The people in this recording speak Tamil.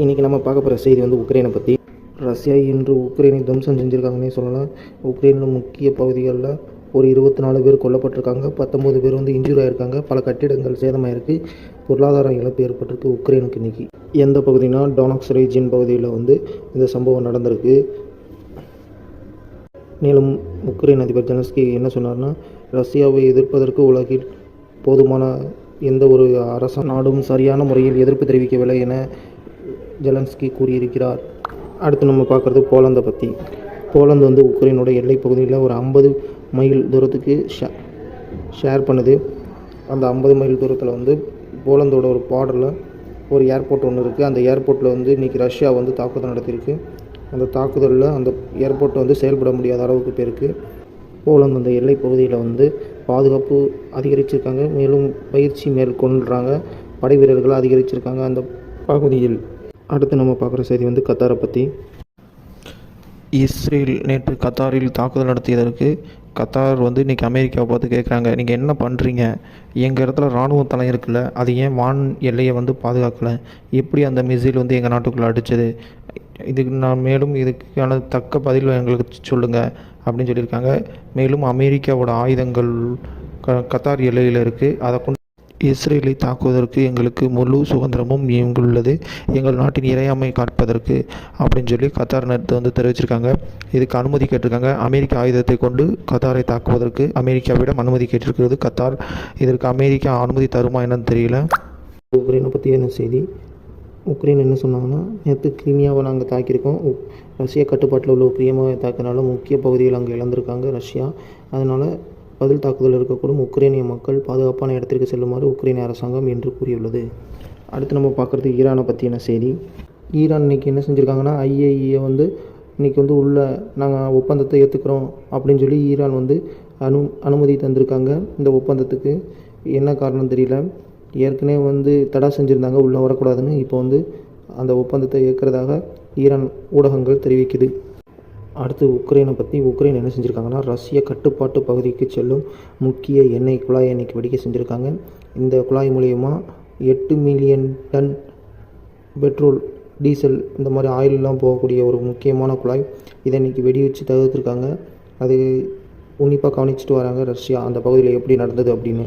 இன்றைக்கி நம்ம பார்க்க போகிற செய்தி வந்து உக்ரைனை பற்றி ரஷ்யா இன்று உக்ரைனை துவம்சம் செஞ்சுருக்காங்கன்னே சொல்லலாம். உக்ரைனில் முக்கிய பகுதிகளில் ஒரு இருபத்தி நாலு பேர் கொல்லப்பட்டிருக்காங்க. பத்தொம்போது பேர் வந்து இன்ஜூர் ஆகியிருக்காங்க பல கட்டிடங்கள் சேதமாயிருக்கு. பொருளாதார இழப்பு ஏற்பட்டிருக்கு உக்ரைனுக்கு இன்றைக்கி எந்த பகுதினா டோனாக்ஸ் ரீஜியன் பகுதியில் வந்து இந்த சம்பவம் நடந்திருக்கு. மேலும் உக்ரைன் அதிபர் ஜெலன்ஸ்கி என்ன சொன்னார்னா ரஷ்யாவை எதிர்ப்பதற்கு உலகில் போதுமான எந்த ஒரு அரச நாடும் சரியான முறையில் எதிர்ப்பு தெரிவிக்கவில்லை என ஜெலன்ஸ்கி கூறியிருக்கிறார். அடுத்து நம்ம பார்க்குறது போலந்தை பற்றி போலந்து வந்து உக்ரைனோட எல்லைப் பகுதியில் ஒரு ஐம்பது மைல் தூரத்துக்கு ஷே ஷேர் பண்ணுது. அந்த ஐம்பது மைல் தூரத்தில் வந்து போலந்தோட ஒரு பார்டரில் ஒரு ஏர்போர்ட் ஒன்று இருக்குது அந்த ஏர்போர்ட்டில் வந்து இன்றைக்கி ரஷ்யா வந்து தாக்குதல் நடத்தியிருக்கு. அந்த தாக்குதலில் அந்த ஏர்போர்ட் வந்து செயல்பட முடியாத அளவுக்கு பேருக்கு. போலந்து அந்த எல்லை பகுதியில் வந்து பாதுகாப்பு அதிகரிச்சிருக்காங்க. மேலும் பயிற்சி மேற்கொள்கிறாங்க படை வீரர்கள் அதிகரிச்சிருக்காங்க அந்த பகுதியில். அடுத்து நம்ம பார்க்குற செய்தி வந்து கத்தாரை பற்றி இஸ்ரேல் நேற்று கத்தாரில் தாக்குதல் நடத்தியதற்கு கத்தார் வந்து இன்றைக்கி அமெரிக்காவை பார்த்து கேட்குறாங்க நீங்கள் என்ன பண்ணுறீங்க எங்கள் இடத்துல இராணுவ தலை இருக்குல்ல அது ஏன் வான் எல்லையை வந்து பாதுகாக்கலை? எப்படி அந்த மிசைல் வந்து எங்கள் நாட்டுக்குள்ளே அடித்தது இதுக்கு நான் மேலும் இதுக்கான தக்க பதில் எங்களுக்கு சொல்லுங்கள் அப்படின்னு சொல்லியிருக்காங்க. மேலும் அமெரிக்காவோட ஆயுதங்கள் க கத்தார் எல்லையில் இருக்குது அதை கொண்டு இஸ்ரேலை தாக்குவதற்கு எங்களுக்கு முழு சுதந்திரமும் உள்ளது எங்கள் நாட்டின் இறையாமை காப்பதற்கு அப்படின்னு சொல்லி கத்தார் நேரத்தை வந்து தெரிவிச்சிருக்காங்க. இதுக்கு அனுமதி கேட்டிருக்காங்க. அமெரிக்க ஆயுதத்தை கொண்டு கத்தாரை தாக்குவதற்கு அமெரிக்காவிடம் அனுமதி கேட்டிருக்கிறது. கத்தார் இதற்கு அமெரிக்கா அனுமதி தருமா என்னன்னு தெரியல. உக்ரைனை பற்றி என்ன செய்தி. உக்ரைன் என்ன சொன்னாங்கன்னா நேற்று கிரிமியாவை நாங்கள் தாக்கியிருக்கோம். உ- ரஷ்யா கட்டுப்பாட்டில் உள்ள கிரிமியாவை தாக்கினாலும் முக்கிய பகுதிகள் அங்கே இழந்திருக்காங்க ரஷ்யா. அதனால் பதில் தாக்குதல் இருக்கக்கூடும் உக்ரைனிய மக்கள் பாதுகாப்பான இடத்திற்கு செல்லுமாறு உக்ரைனிய அரசாங்கம் என்று கூறியுள்ளது. அடுத்து நம்ம பார்க்குறது ஈரானை பற்றின செய்தி. ஈரான் இன்றைக்கி என்ன செஞ்சுருக்காங்கன்னா ஐஏஇஏ வந்து இன்னைக்கு வந்து உள்ள நாங்கள் ஒப்பந்தத்தை ஏற்றுக்கிறோம் அப்படின்னு சொல்லி ஈரான் வந்து அனு அனுமதி தந்திருக்காங்க. இந்த ஒப்பந்தத்துக்கு என்ன காரணம் தெரியல. ஏற்கனவே வந்து தடை செஞ்சுருந்தாங்க உள்ளே வரக்கூடாதுன்னு. இப்போ வந்து அந்த ஒப்பந்தத்தை ஏற்கிறதாக ஈரான் ஊடகங்கள் தெரிவிக்குது. அடுத்து உக்ரைனை பற்றி உக்ரைன் என்ன செஞ்சுருக்காங்கன்னா ரஷ்ய கட்டுப்பாட்டு பகுதிக்கு செல்லும் முக்கிய எண்ணெய் குழாய் எண்ணெய்க்கு வெடிக்க செஞ்சுருக்காங்க. இந்த குழாய் மூலயமா எட்டு மில்லியன் டன் பெட்ரோல் டீசல் இந்த மாதிரி ஆயிலெலாம் போகக்கூடிய ஒரு முக்கியமான குழாய் இதை இன்றைக்கி வெடி வச்சு தவிர்த்துருக்காங்க அது உன்னிப்பாக கவனிச்சிட்டு வராங்க ரஷ்யா. அந்த பகுதியில் எப்படி நடந்தது அப்படின்னு.